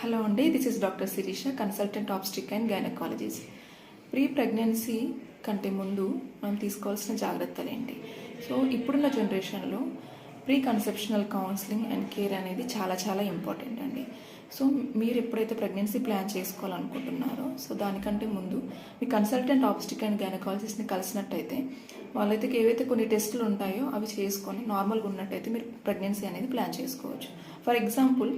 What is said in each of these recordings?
Hello అండి this is doctor Shirisha consultant obstetric and gynaecologist pre pregnancy కంటే ముందు మనం తీసుకోవాల్సిన జాగ్రత్తలు ఏంటి? సో ఇప్పుడున్న జనరేషన్లో pre conceptional counselling and care అనేది చాలా చాలా ఇంపార్టెంట్ అండి. సో మీరు ఎప్పుడైతే ప్రెగ్నెన్సీ ప్లాన్ చేసుకోవాలనుకుంటున్నారో సో దానికంటే ముందు మీ కన్సల్టెంట్ ఆప్స్టిక్ అండ్ గైనకాలజిస్ట్ని కలిసినట్టయితే వాళ్ళైతే ఏవైతే కొన్ని టెస్టులు ఉంటాయో అవి చేసుకొని నార్మల్గా ఉన్నట్టయితే మీరు ప్రెగ్నెన్సీ అనేది ప్లాన్ చేసుకోవచ్చు. ఫర్ ఎగ్జాంపుల్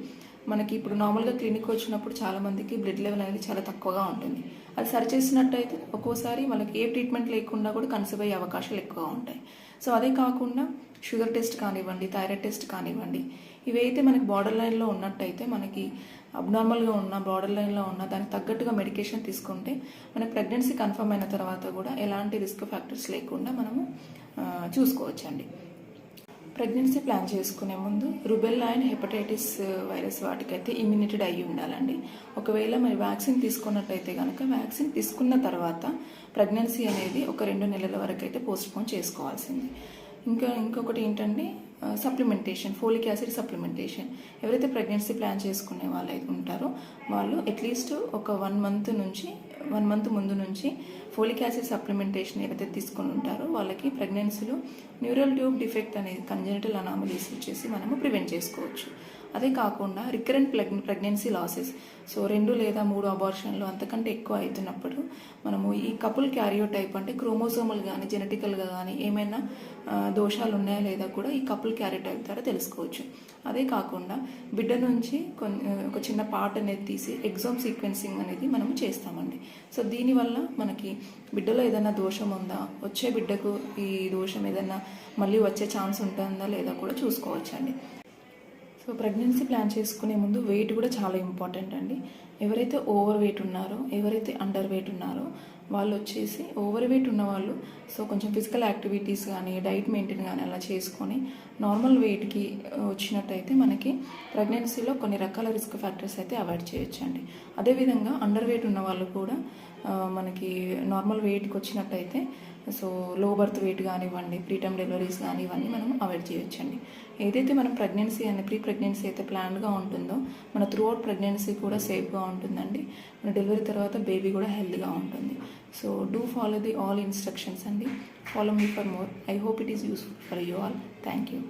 మనకి ఇప్పుడు నార్మల్గా క్లినిక్ వచ్చినప్పుడు చాలామందికి బ్లడ్ లెవెల్ అనేది చాలా తక్కువగా ఉంటుంది. అది సరి చేసినట్టయితే ఒక్కోసారి మనకి ఏ ట్రీట్మెంట్ లేకుండా కూడా కన్సీవ్ అయ్యే అవకాశాలు ఎక్కువగా ఉంటాయి. సో అదే కాకుండా షుగర్ టెస్ట్ కానివ్వండి థైరాయిడ్ టెస్ట్ కానివ్వండి ఇవైతే మనకి బార్డర్ లైన్లో ఉన్నట్టయితే మనకి అబ్నార్మల్గా ఉన్న బార్డర్ లైన్లో ఉన్న దానికి తగ్గట్టుగా మెడికేషన్ తీసుకుంటే మనకి ప్రెగ్నెన్సీ కన్ఫర్మ్ అయిన తర్వాత కూడా ఎలాంటి రిస్క్ ఫ్యాక్టర్స్ లేకుండా మనము చూసుకోవచ్చండి. ప్రెగ్నెన్సీ ప్లాన్ చేసుకునే ముందు రుబెల్లా అండ్ హెపటైటిస్ వైరస్ వాటికైతే ఇమ్యూనిటెడ్ అయ్యి ఉండాలండి. ఒకవేళ మరి వ్యాక్సిన్ తీసుకున్నట్టయితే కనుక వ్యాక్సిన్ తీసుకున్న తర్వాత ప్రెగ్నెన్సీ అనేది ఒక రెండు నెలల వరకు అయితే పోస్ట్పోన్ చేసుకోవాల్సింది. ఇంకా ఇంకొకటి ఏంటంటే సప్లిమెంటేషన్ ఫోలిక్ యాసిడ్ సప్లిమెంటేషన్ ఎవరైతే ప్రెగ్నెన్సీ ప్లాన్ చేసుకునే వాళ్ళు అయితే ఉంటారో వాళ్ళు అట్లీస్ట్ ఒక వన్ మంత్ నుంచి వన్ మంత్ ముందు నుంచి ఫోలిక్ యాసిడ్ సప్లిమెంటేషన్ ఏవైతే తీసుకుని ఉంటారో వాళ్ళకి ప్రెగ్నెన్సీలో న్యూరల్ ట్యూబ్ డిఫెక్ట్ అనేది కంజెనిటల్ అనామలీస్ వచ్చేసి మనము ప్రివెంట్ చేసుకోవచ్చు. అదే కాకుండా recurrent preg pregnancy losses so రెండు లేదా మూడు అబార్షన్లు అంతకంటే ఎక్కువ అవుతున్నప్పుడు మనము ఈ కపుల్ క్యారియో టైప్ అంటే క్రోమోసోములు కానీ జెనెటికల్గా కానీ ఏమైనా దోషాలు ఉన్నాయా లేదా కూడా ఈ కపుల్ క్యారెట్ టైప్ ద్వారా తెలుసుకోవచ్చు. అదే కాకుండా బిడ్డ నుంచి కొన్ని ఒక చిన్న పార్ట్ అనేది తీసి ఎగ్జామ్ సీక్వెన్సింగ్ అనేది మనము చేస్తామండి. సో దీనివల్ల మనకి బిడ్డలో ఏదైనా దోషం ఉందా? వచ్చే బిడ్డకు ఈ దోషం ఏదైనా మళ్ళీ వచ్చే ఛాన్స్ ఉంటుందా లేదా కూడా చూసుకోవచ్చండి. సో ప్రెగ్నెన్సీ ప్లాన్ చేసుకునే ముందు వెయిట్ కూడా చాలా ఇంపార్టెంట్ అండి. ఎవరైతే ఓవర్ వెయిట్ ఉన్నారో ఎవరైతే అండర్ వెయిట్ ఉన్నారో వాళ్ళు వచ్చేసి ఓవర్ వెయిట్ ఉన్నవాళ్ళు సో కొంచెం ఫిజికల్ యాక్టివిటీస్ కానీ డైట్ మెయింటైన్ కానీ అలా చేసుకొని నార్మల్ వెయిట్కి uh, వచ్చినట్టయితే మనకి ప్రెగ్నెన్సీలో కొన్ని రకాల రిస్క్ ఫ్యాక్టర్స్ అయితే అవాయిడ్ చేయొచ్చండి. అదేవిధంగా అండర్ వెయిట్ ఉన్న వాళ్ళు కూడా uh, మనకి నార్మల్ వెయిట్కి వచ్చినట్టయితే సో లో బర్త్ వెయిట్ కానివ్వండి ప్రీటర్మ్ డెలివరీస్ కానీ ఇవన్నీ మనం అవాయిడ్ చేయొచ్చండి. ఏదైతే మనం ప్రెగ్నెన్సీ అనే ప్రీ ప్రెగ్నెన్సీ అయితే ప్లాన్గా ఉంటుందో మన త్రూ అవుట్ ప్రెగ్నెన్సీ కూడా సేఫ్గా ఉంటుందండి మన డెలివరీ తర్వాత బేబీ కూడా హెల్త్గా ఉంటుంది. So do follow the all instructions అండి. Follow me for more. I hope it is useful for you all. Thank you.